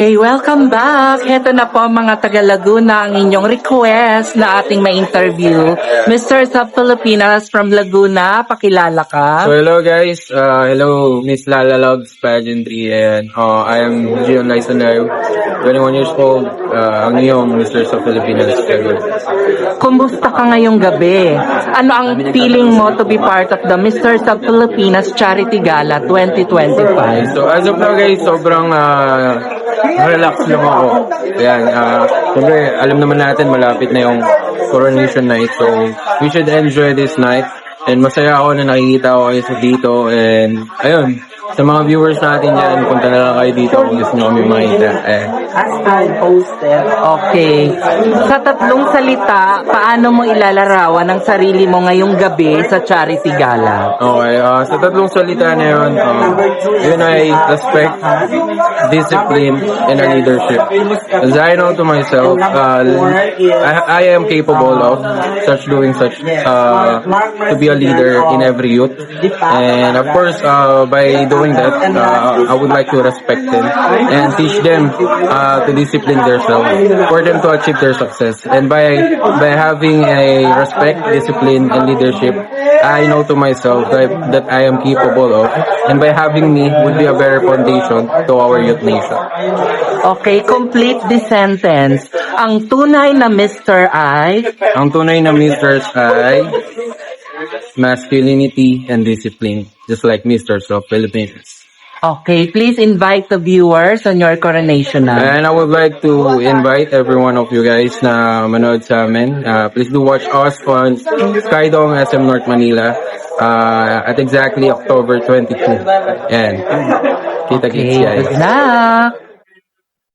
Hey, welcome back. Heto na po mga taga Laguna ang inyong request na ating ma-interview. Mr. sa Pilipinas from Laguna, pakilala ka. So hello guys, uh, hello Miss Lala Loves Pageantry and uh, I am Gion Lysonayo, 21 years old, uh, ang iyong Mr. sa Pilipinas. Kumusta ka ngayong gabi? Ano ang feeling mo to be part of the Mr. sa Pilipinas Charity Gala 2025? So as of now guys, sobrang uh, relax lang ako. Ayan, uh, siyempre alam naman natin malapit na yung coronation night so we should enjoy this night and masaya ako na nakikita ko kayo sa dito and ayun, sa mga viewers natin dyan, punta na lang kayo dito kung gusto nyo kami makita. Eh, Okay. Sa tatlong salita, paano mo ilalarawan ang sarili mo ngayong gabi sa Charity Gala? Okay, uh, sa tatlong salita na yun, um, yun ay respect, discipline, and a leadership. As I know to myself, uh, I, I am capable of such doing such, uh, to be a leader in every youth. And of course, uh, by doing that, uh, I would like to respect them and teach them uh, to discipline themselves for them to achieve their success. And by by having a respect, discipline, and leadership, I know to myself that, that I am capable of. And by having me would be a better foundation to our youth nation. Okay, complete the sentence. Ang tunay na Mr. I, Ang tunay na Mr. ay masculinity and discipline, just like Mr. of Philippines. Okay, please invite the viewers on your coronation na. And I would like to invite every one of you guys na manood sa amin. Uh, please do watch us on Skydome SM North Manila uh, at exactly October 22. And kita-kits Okay, guys. good luck!